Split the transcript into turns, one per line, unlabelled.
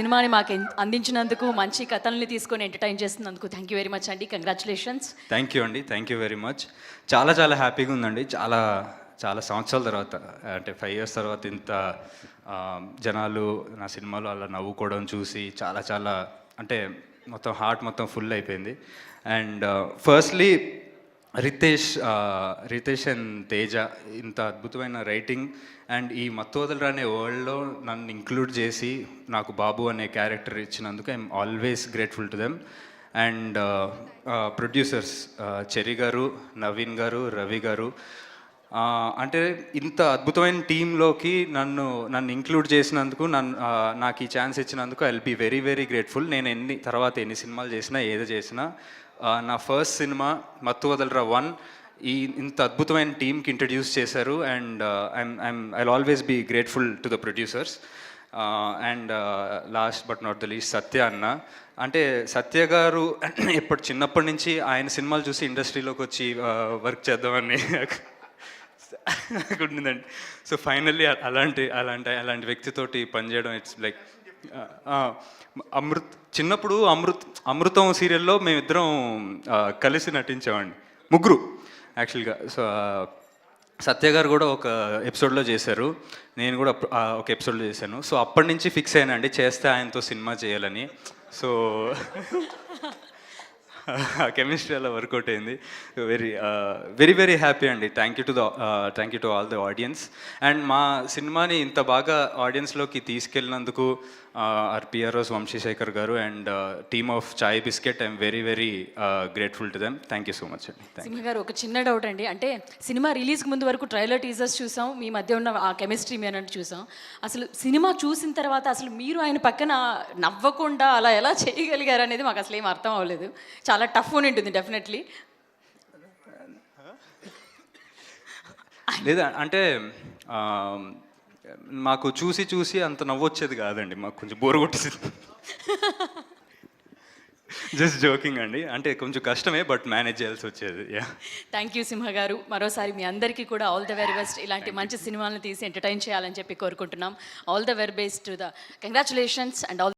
సినిమాని మాకు అందించినందుకు మంచి కథల్ని తీసుకొని ఎంటర్టైన్ చేస్తున్నందుకు థ్యాంక్ యూ వెరీ మచ్ అండి. కంగ్రాచులేషన్స్.
థ్యాంక్ యూ అండి. థ్యాంక్ యూ వెరీ మచ్ చాలా చాలా హ్యాపీగా ఉందండి. చాలా చాలా సంవత్సరాల తర్వాత అంటే ఫైవ్ ఇయర్స్ తర్వాత ఇంత జనాలు నా సినిమాలో అలా నవ్వుకోవడం చూసి చాలా చాలా అంటే మొత్తం హార్ట్ మొత్తం ఫుల్ అయిపోయింది. And firstly uh, Ritesh Ritesh and Teja ఇంత అద్భుతమైన రైటింగ్. అండ్ ఈ మత్తోదలు అనే వరల్డ్లో నన్ను ఇంక్లూడ్ చేసి నాకు బాబు అనే క్యారెక్టర్ ఇచ్చినందుకు I'm always grateful to them. And producers Cherry గారు నవీన్ గారు రవి గారు అంటే ఇంత అద్భుతమైన టీంలోకి నన్ను నన్ను ఇంక్లూడ్ చేసినందుకు నన్ను నాకు ఈ ఛాన్స్ ఇచ్చినందుకు I be very very grateful నేను ఎన్ని తర్వాత ఎన్ని సినిమాలు చేసినా ఏది చేసినా నా ఫస్ట్ సినిమా మత్తు వదలరా వన్ ఈ ఇంత అద్భుతమైన టీంకి ఇంట్రడ్యూస్ చేశారు. And I'm I'm I always be grateful to the producers and last but not the least Satya అన్న. అంటే సత్య గారు ఎప్పటి చిన్నప్పటి నుంచి ఆయన సినిమాలు చూసి ఇండస్ట్రీలోకి వచ్చి వర్క్ చేద్దామని గుడ్ ఉండిందండి సో ఫైనల్లీ అలాంటి అలాంటి అలాంటి వ్యక్తితోటి పనిచేయడం ఇట్స్ లైక్ అమృత్ చిన్నప్పుడు అమృత్ అమృతం సీరియల్లో మేమిద్దరం కలిసి నటించామండి ముగ్గురు యాక్చువల్గా. సో సత్య గారు కూడా ఒక ఎపిసోడ్లో చేశారు. నేను కూడా ఒక ఎపిసోడ్లో చేశాను. సో అప్పటి నుంచి ఫిక్స్ అయ్యానండి చేస్తే ఆయనతో సినిమా చేయాలని. సో కెమిస్ట్రీ అలా వర్కౌట్ అయింది. వెరీ వెరీ వెరీ హ్యాపీ అండి. Thank you to the thank you to all the audience and మా సినిమాని ఇంత బాగా ఆడియన్స్లోకి తీసుకెళ్ళినందుకు ఆర్ పిఆర్ఓస్ వంశీశేఖర్ గారు and team of Chai biscuit I'm very very grateful to them thank you so much అండి. Thank
సింహ గారు ఒక చిన్న డౌట్ అండి. అంటే సినిమా రిలీజ్కి ముందు వరకు ట్రైలర్ టీజర్స్ చూసాం మీ మధ్య ఉన్న ఆ కెమిస్ట్రీ మీ అన్నట్టు చూసాం. అసలు సినిమా చూసిన తర్వాత అసలు మీరు ఆయన పక్కన నవ్వకుండా అలా ఎలా చేయగలిగారు అనేది మాకు అసలు ఏం అర్థం అవ్వలేదు. చాలా టఫ్ అని ఉంటుంది డెఫినెట్లీ
లేదా అంటే మాకు చూసి చూసి అంత నవ్వొచ్చేది కాదండి మాకు కొంచెం బోర్ కొట్టేసింది. జస్ట్ జోకింగ్ అండి. అంటే కొంచెం కష్టమే బట్ మేనేజ్ చేయాల్సి వచ్చేది యా
థ్యాంక్ యూ సింహ గారు. మరోసారి మీ అందరికీ కూడా ఆల్ ద వెరీ బెస్ట్ ఇలాంటి మంచి సినిమాలను తీసి ఎంటర్టైన్ చేయాలని చెప్పి కోరుకుంటున్నాం. All the very best the congratulations and all